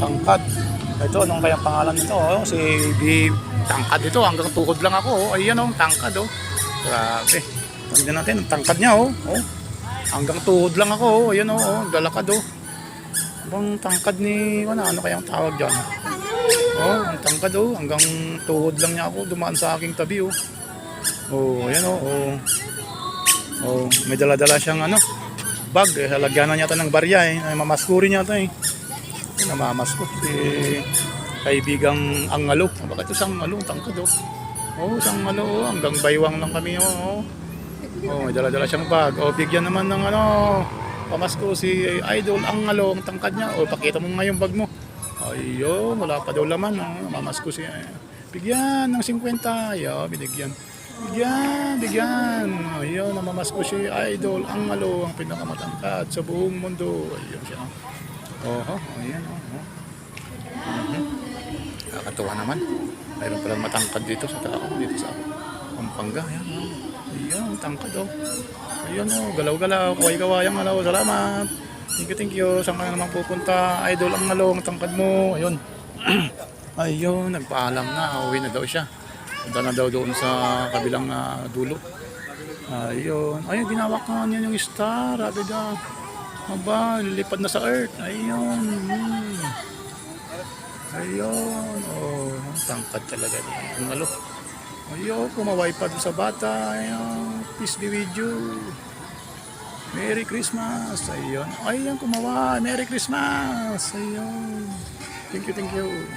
tangkad. Ito, anong kaya pangalan nito? Oh? Si B. Tangkad ito, hanggang tuhod lang ako. Oh. Ayan oh, tangkad oh. Grabe. Tingnan natin, ang tangkad niya oh. oh. Hanggang tuhod lang ako oh. Ayan oh, oh. galakad oh. Ang tangkad ni, ano, ano kaya ang tawag dyan? Oh, ang tangkad oh. Hanggang tuhod lang niya ako. Dumaan sa aking tabi oh. Oh, ayan oh. oh. Oh, may dala-dala siyang ano, bag. Eh, halagyan na yata ng barya eh. Ay, mamaskuri niya ito eh. Ay, namamasko. Si kaibigang Angalo. Bakit isang? Ang Tangkad oh. Oh, isang Angalo. oh. Hanggang baywang lang kami oh. Oh, may dala-dala siyang bag. Oh, bigyan naman ng ano, pamasko si Idol Angalo. Ang tangkad niya. Oh, pakita mo nga yung bag mo. Ayun, wala pa daw laman. Oh. Mamasko si Bigyan ng 50. Ayaw, binigyan. Bigyan, bigyan. Ayun, namamasko si Idol Angalo, ang pinakamatangkad sa buong mundo. Ayun siya. Oho, ayan. Mhm. Nakakatuwa naman. Mayroon palang matangkad dito sa tao, dito sa Pampanga. Ayan, oh. Ayan, tangkad oh. Ayan oh, galaw-galaw, kaway-kawayang alaw. Salamat. Thank you, thank you. Saan ka na naman pupunta? Idol ang ngalo, ang tangkad mo. Ayun. Ayun, nagpaalam na. Uwi na daw siya. Punta na daw doon sa kabilang ah, dulo. Ayun. Ayun, ginawak na niya yung star. Sabi daw. Aba, lilipad na sa earth. Ayun. Ayun. Oh, tangkad talaga. Ang ngalo. Ayun, kumaway pa sa bata. Ayun, peace be with you. Merry Christmas. Ayun. Ayun, kumaway. Merry Christmas. Ayun. Thank you, thank you.